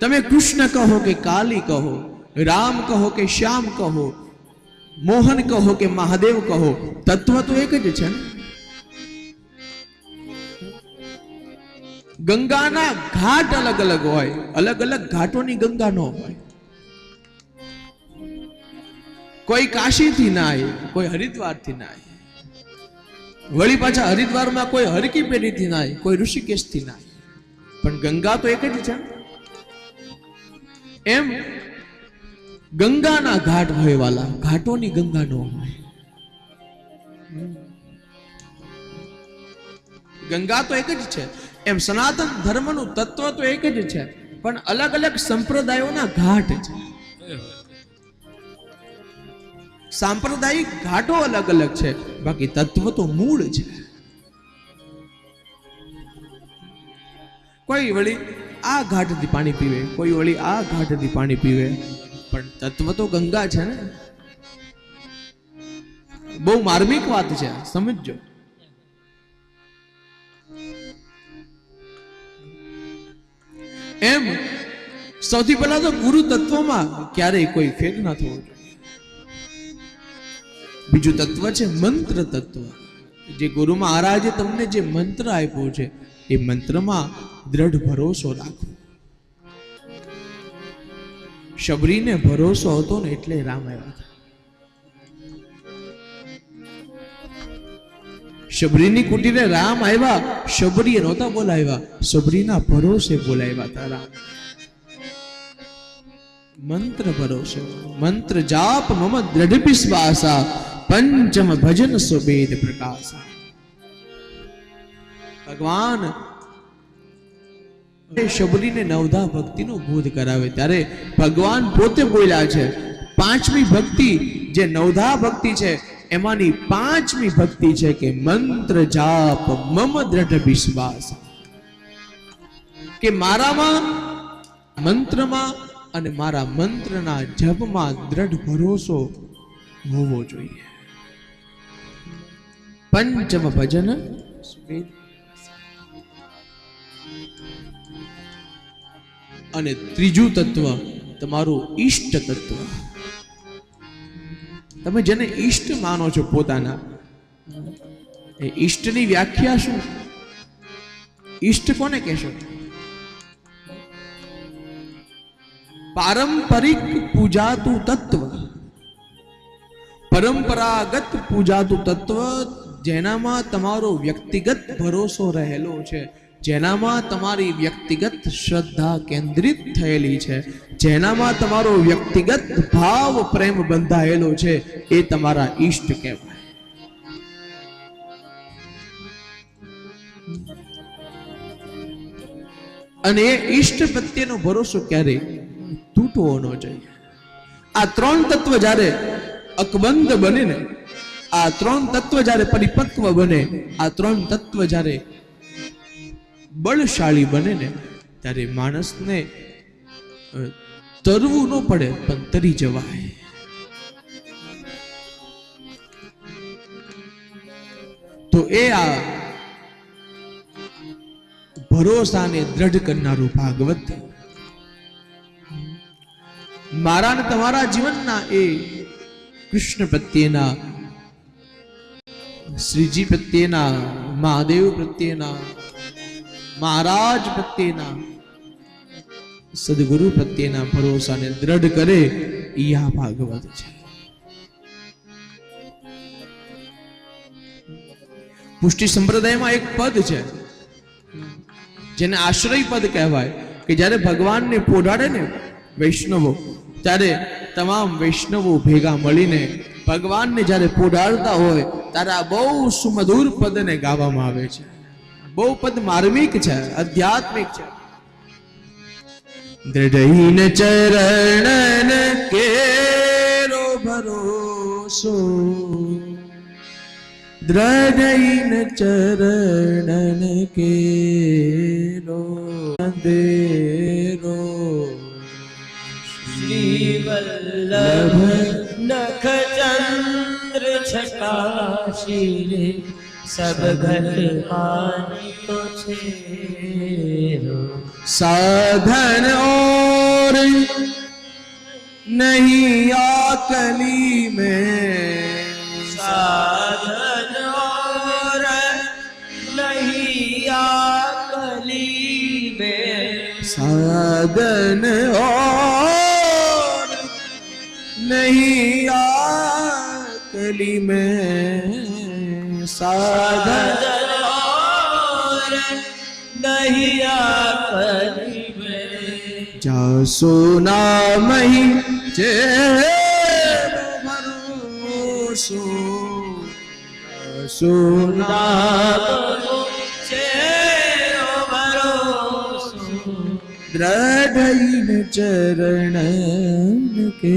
તમે કૃષ્ણ કહો કે કાલી કહો રામ કહો કે શ્યામ કહો મોહન કહો કે મહાદેવ કહો તત્વ તો એક જ છે ને ગંગાના ઘાટ અલગ અલગ હોય અલગ અલગ ઘાટોની ગંગા ન હોય કોઈ કાશીથી ના આવે કોઈ હરિદ્વારથી ના આવે વળી પાછા હરિદ્વારમાં કોઈ હરકી પેઢીથી ના આવે કોઈ ઋષિકેશથી ના આવે પણ ગંગા તો એક જ છે ને. એમ ગંગાના ઘાટ હોય વાલા, ઘાટોની ગંગા નો હોય. ગંગા તો એક જ છે. એમ સનાતન ધર્મનું તત્વ તો એક જ છે, પણ અલગ અલગ સંપ્રદાયોના ઘાટ છે. સાંપ્રદાયિક ઘાટો અલગ અલગ છે, બાકી તત્વ તો મૂળ છે. કોઈ વળી આ ઘાટથી પાણી પીવે. કોઈ વળી આ ઘાટથી પાણી પીવે. પણ તત્વ તો ગંગા છે ને. બહુ માર્મિક વાત છે. સમજો એમ સૌથી પહેલા તો ગુરુ તત્વમાં ક્યારેય કોઈ ફેર ના થવો જોઈએ. બીજું તત્વ છે મંત્ર તત્વ. જે ગુરુ મહારાજે તમને જે મંત્ર આપ્યો છે, એ મંત્રમાં દ્રઢ ભરોસો રાખો શબરીને ભરોસો હતો ને એટલે રામ આવ્યા હતા. શબરીની કુટીરે રામ આવ્યા, શબરીએ નહોતા બોલાવ્યા. શબરીના ભરોસે બોલાવ્યા હતા રામ. મંત્ર ભરોસો, મંત્ર જાપ મમ દ્રઢ વિશ્વાસા, પંચમ ભજન સુબેદ પ્રકાશા. ભગવાન એ શબરીને નવધા ભક્તિનો બોધ કરાવે. ત્યારે ભગવાન પોતે બોલ્યા છે, પાંચમી ભક્તિ જે નવધા ભક્તિ છે, એમાંની પાંચમી ભક્તિ છે કે મંત્ર જાપ, મમ દ્રઢ વિશ્વાસ. કે મારામાં, મંત્રમાં અને મારા મંત્રના જપમાં દ્રઢ ભરોસો હોવો જોઈએ. પંચમ ભજન અને ત્રીજું તત્વ તમારું ઈષ્ટ તત્વ. તમે જેને ઈષ્ટ માનો છો પોતાના, એ ઈષ્ટની વ્યાખ્યા શું? ઈષ્ટ કોને કહેશો? પારંપરિક પૂજાતું તત્વ. પરંપરાગત પૂજાતું તત્વ જેનામાં તમારો વ્યક્તિગત ભરોસો રહેલો છે. જેનામાં તમારી વ્યક્તિગત શ્રદ્ધા કેન્દ્રિત થયેલી છે, જેનામાં તમારો વ્યક્તિગત ભાવ પ્રેમ બંધાયેલો છે, એ તમારા ઈષ્ટ કહેવાય. અને એ ઈષ્ટ પ્રત્યેનો ભરોસો ક્યારે તૂટવો ન જોઈએ. આ ત્રણ તત્વ જ્યારે અકબંધ બને ને, આ ત્રણ તત્વ જ્યારે પરિપક્વ બને, આ ત્રણ તત્વ જ્યારે બળશાળી બને ને, ત્યારે માણસને તરવું ન પડે, પણ તરી જવાય. તો એ આ ભરોસાને દ્રઢ કરનારું ભાગવત. મારા ને તમારા જીવનના એ કૃષ્ણ પ્રત્યેના, શ્રીજી પ્રત્યેના, મહાદેવ પ્રત્યેના મહારાજ પ્રત્યેના સદગુરુ પ્રત્યેના ભરોસાને દ્રઢ કરે યા ભાગવત છે. પુષ્ટિ સંપ્રદાયમાં એક પદ છે, જેને આશ્રય પદ કહેવાય, કે જ્યારે ભગવાનને પોઢાડે ને વૈષ્ણવો, ત્યારે તમામ વૈષ્ણવો ભેગા મળીને ભગવાનને જ્યારે પોઢાડતા હોય, ત્યારે આ બહુ સુમધુર પદને ગાવામાં આવે છે. બહુપદ માર્મિક છે આધ્યાત્મિક છે દ્રઢહીન ચરણ કેરો ભરોસો દ્રઢહીન ચરણ કેરો દેરો શ્રી વલ્લભ નખ ચંદ્ર છટા શિરે સબ ઘર હાની તો છે સાધન ઓર નહીં આકલી મેં સાધન ઓર નહીં આકલી મેં સાધન ઓર નહીં આકલી મેં સાધન નહિયા કરી જાસુ નામહી જે ભરોસો સુના દ્રઢૈન ચરણ કે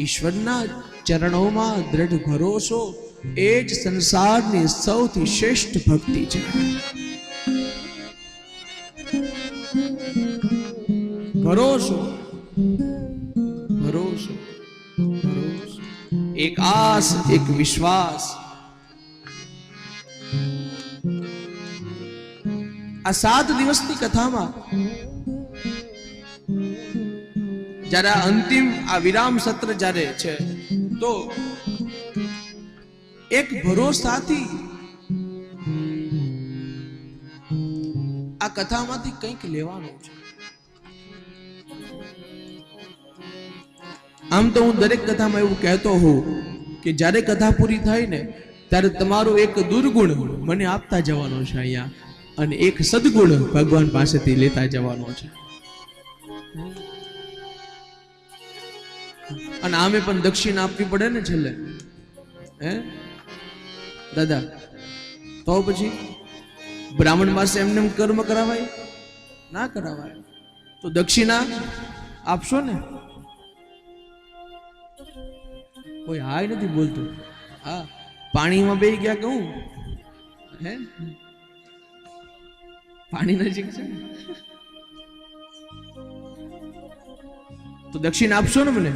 ઈશ્વરના ચરણોમાં દ્રઢ ભરોસો એ જ સંસારની સૌથી શ્રેષ્ઠ ભક્તિ છે. ભરોસો ભરોસો એક આસ, એક વિશ્વાસ. આ સાત દિવસની કથામાં જ્યારે અંતિમ, આ વિરામ સત્ર જ્યારે છે, તો એક ભરોસાથી આ કથામાંથી કંઈક લેવાનું છે. આમ તો હું દરેક કથામાં એવું કહેતો હોઉં કે જ્યારે કથા પૂરી થાય ને, ત્યારે તમારો એક દુર્ગુણ મને આપતા જવાનો છે અહીંયા, અને એક સદગુણ ભગવાન પાસેથી લેતા જવાનો છે. અને આમે પણ દક્ષિણા આપવી પડે ને છેલ્લે? હે? દાદા, તો પછી બ્રાહ્મણ પાસે એમને કર્મ કરાવાય? ના કરાવાય. તો દક્ષિણા આપશો ને? કોઈ હાય નથી બોલતું. હા, પાણીમાં બે ગયા કહું હે? પાણી નજીક છે તો દક્ષિણ આપશો ને મને?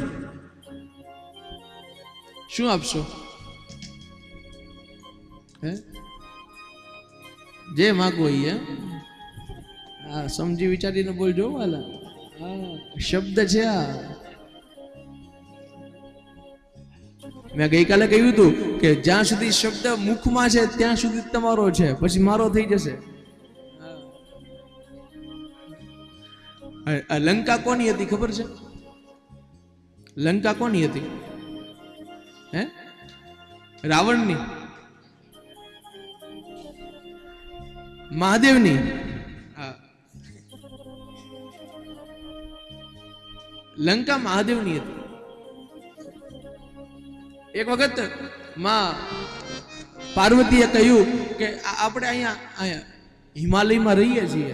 શું આપશો? હે? જે માગો એ? હા? સમજી વિચારીને બોલજો વાલા. શબ્દ છે આ. મેં ગઈકાલે કહ્યું હતું કે જ્યાં સુધી શબ્દ મુખમાં છે, ત્યાં સુધી તમારો છે, પછી મારો થઈ જશે. લંકા કોની હતી ખબર છે? લંકા કોની હતી? રાવણની, મહાદેવની. લંકા મહાદેવની હતી. એક વખતમાં પાર્વતીએ કહ્યું કે આપણે અહીંયા અહીંયા હિમાલયમાં રહીએ છીએ.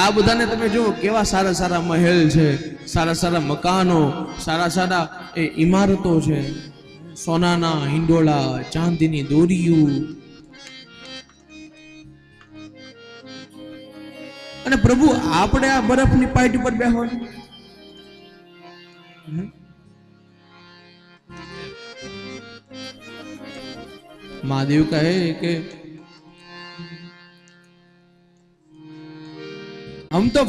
આ બધાને તમે જુઓ કેવા સારા સારા મહેલ છે, સારા સારા મકાનો, સારા સારા એ ઇમારતો છે. સોનાના હિંડોળા ચાંદીની દોરીયું અને પ્રભુ, આપણે આ બરફની પાર્ટી પર બેહવાનું? મહાદેવ કહે કે, હમ તો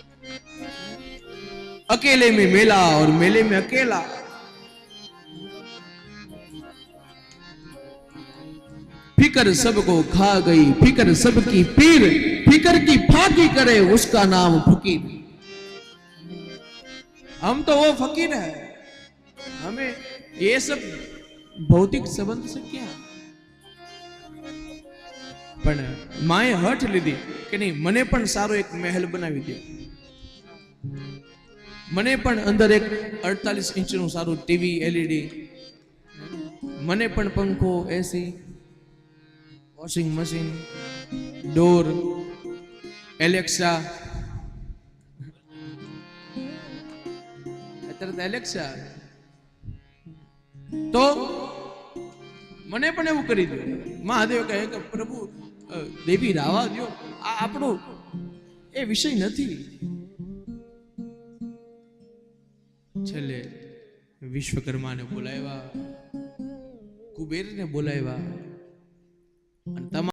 અકેલે મેં મેલા, ઓર મેલે મેં અકેલા. फिकर सबको खा गई फिकर सबकी पीर फिकर की फाकी करे उसका नाम फकीर हम तो वो फकीर है हमें ये सब भौतिक संबंध से क्या પણ માએ હઠ લીધી કે નહીં મને પણ સારો એક મહેલ બનાવી દે મને પણ અંદર એક અડતાલીસ ઇંચનું સારું ટીવી એલઈડી મને પણ પંખો એસી washing machine door Alexa અત્યારે તો એલેક્સા તો મને પણ એવું કરી દો મહાદેવ કહે કે, પ્રભુ દેવી રાવા દો આ આપણો એ વિષય નથી. છેલ્લે વિશ્વકર્માને બોલાવ્યા, કુબેરને બોલાવ્યા. અને તમામ